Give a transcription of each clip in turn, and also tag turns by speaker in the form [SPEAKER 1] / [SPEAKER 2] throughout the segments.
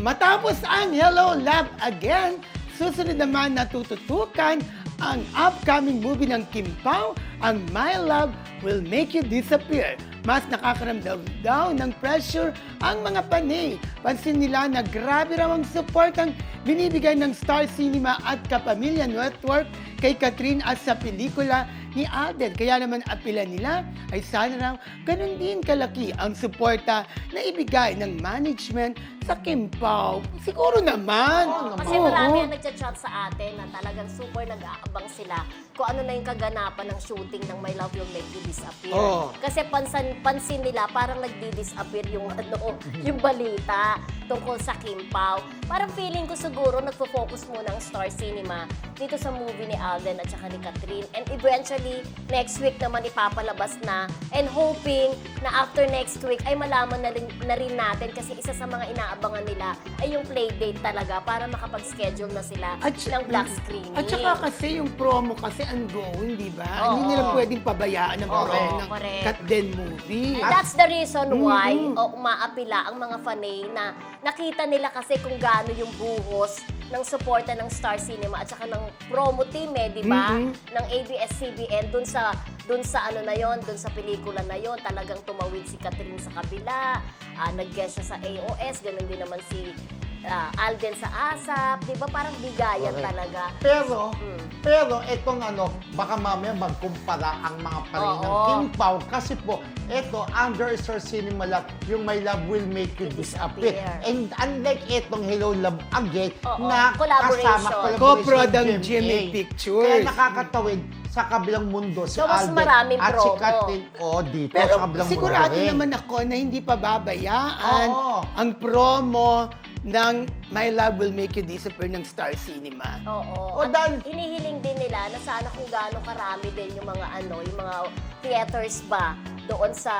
[SPEAKER 1] matapos ang Hello Love Again, susunod naman na tututukan ang upcoming movie ng Kim Pao, ang My Love Will Make You Disappear. Mas nakakaramdam daw ng pressure ang mga panay. Pansin nila na grabe raw ang support ang binibigay ng Star Cinema at Kapamilya Network kay Catherine at sa pelikula ni Alden. Kaya naman apila nila ay sana raw ganun din kalaki ang suporta na ibigay ng management sa Kim Pao. Siguro naman.
[SPEAKER 2] Kasi
[SPEAKER 1] Oo.
[SPEAKER 2] marami ang nagchat-chat sa atin na talagang super nag-aabang sila kung ano na yung kaganapan ng shooting ng My Love Will Make You Disappear.
[SPEAKER 1] Oo.
[SPEAKER 2] Kasi pansan, pansin nila parang nagdi-disappear yung ano, yung balita tungkol sa Kim Pao. Parang feeling ko siguro nagfo-focus muna ang Star Cinema dito sa movie ni Alden at saka ni Catherine. And eventually, next week naman ipapalabas na and hoping na after next week ay malaman na rin, na rin natin kasi isa sa mga inaabangan nila ay yung play date talaga para makapag-schedule na sila
[SPEAKER 1] si-
[SPEAKER 2] ng black screening.
[SPEAKER 1] At saka kasi yung promo kasi ongoing, di ba?
[SPEAKER 2] Oo.
[SPEAKER 1] Hindi nila pwedeng pabayaan ang
[SPEAKER 2] Oo,
[SPEAKER 1] promo ng
[SPEAKER 2] correct.
[SPEAKER 1] Kat Den movie.
[SPEAKER 2] And that's the reason why
[SPEAKER 1] Mhm.
[SPEAKER 2] o umaapila ang mga fanay na nakita nila kasi kung gaano yung buhos ng suporta ng Star Cinema at saka ng promo team eh, di ba?
[SPEAKER 1] Mhm.
[SPEAKER 2] Ng ABS-CBN dun sa dun sa ano na yon, dun sa pelikula na yon, talagang tumawid si Catherine sa kabila, ah, nag-guest siya sa AOS, ganun din naman si ah, Alden sa ASAP, di ba? Parang bigayan
[SPEAKER 3] Correct.
[SPEAKER 2] talaga.
[SPEAKER 3] Pero,
[SPEAKER 2] Mm.
[SPEAKER 3] pero itong ano, baka mamaya magkumpara ang mga parin ng. King Pao. Kasi po, ito, under Star Cinema Love, yung My Love Will Make You Disappear.
[SPEAKER 2] Disappear.
[SPEAKER 3] And unlike itong Hello Love Again,
[SPEAKER 2] Oo.
[SPEAKER 3] na
[SPEAKER 2] Collaboration.
[SPEAKER 3] kasama
[SPEAKER 1] Co-prod
[SPEAKER 3] ng
[SPEAKER 1] GMA Pictures.
[SPEAKER 3] Kaya nakakatawid sa kabilang mundo si
[SPEAKER 2] So, mas
[SPEAKER 3] Alden
[SPEAKER 2] maraming
[SPEAKER 3] at si
[SPEAKER 2] promo.
[SPEAKER 3] Catherine. Oo, dito
[SPEAKER 1] Pero
[SPEAKER 3] sa kabilang
[SPEAKER 1] sigurado
[SPEAKER 3] mundo rin.
[SPEAKER 1] naman ako na hindi pa babayaan
[SPEAKER 3] Oo.
[SPEAKER 1] ang promo ng My Love Will Make You Disappear ng Star Cinema.
[SPEAKER 2] Oo.
[SPEAKER 3] O,
[SPEAKER 2] At
[SPEAKER 3] dahil-
[SPEAKER 2] hinihiling din nila na sana kung gaano karami din yung mga ano, yung mga theaters ba doon sa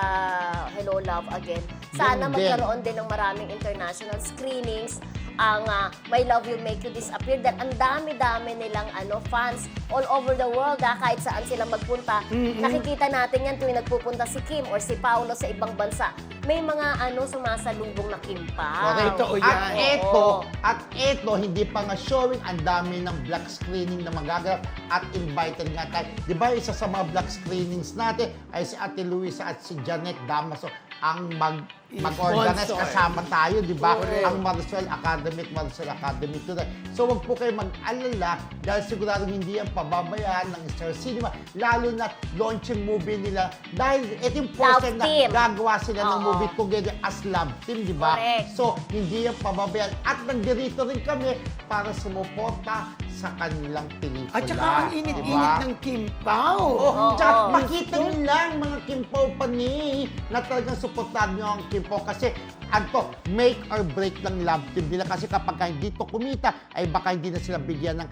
[SPEAKER 2] Hello Love Again. Sana
[SPEAKER 3] Yun din.
[SPEAKER 2] magkaroon din ng maraming international screenings ang ah, My Love Will Make You Disappear dahil ang dami-dami nilang ano fans all over the world ah, kahit saan sila magpunta. Nakikita natin yan tuwing nagpupunta si Kim or si Paolo sa ibang bansa. May mga ano sumasalubong na Kim Pao.
[SPEAKER 3] Correct.
[SPEAKER 1] Totoo yan.
[SPEAKER 3] At ito, at ito, hindi pa nga showing, ang dami ng black screening na magaganap at invited nga tayo. Di ba, isa sa mga black screenings natin ay si Ate Luisa at si Janet Damaso ang mag mag-organize kasama tayo, di ba? Ang Marcel Academy at Marcel Academy today. So, wag po kayo mag-alala dahil sigurado hindi yan pababayaan ng Star Cinema, lalo na launching movie nila dahil ito yung portion
[SPEAKER 2] Love team.
[SPEAKER 3] na gagawa sila ng
[SPEAKER 2] Oo.
[SPEAKER 3] movie together as love team, di ba?
[SPEAKER 2] Correct.
[SPEAKER 3] So, hindi yan pababayaan. At nandito rin kami para sumuporta sa kanilang pelikula.
[SPEAKER 1] At saka ang init-init
[SPEAKER 3] Diba?
[SPEAKER 1] ng Kim Pao.
[SPEAKER 3] Oh,
[SPEAKER 2] Oo.
[SPEAKER 3] tsaka makita nyo lang mga Kim Pao pani na talagang suportahan nyo ang Kim Pao kasi ano, make or break ng love team nila kasi kapag ka hindi to kumita ay baka hindi na sila bigyan ng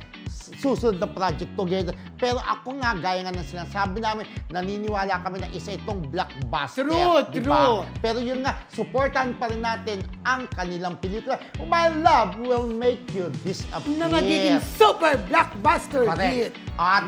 [SPEAKER 3] susunod na project together. Pero ako nga, gaya nga ng sinasabi namin, naniniwala kami na isa itong blockbuster.
[SPEAKER 1] True,
[SPEAKER 3] di
[SPEAKER 1] true.
[SPEAKER 3] Pero yun nga, supportan pa rin natin ang kanilang pelikula. My love will make you disappear.
[SPEAKER 1] Na magiging super blockbuster hit.
[SPEAKER 3] Correct. At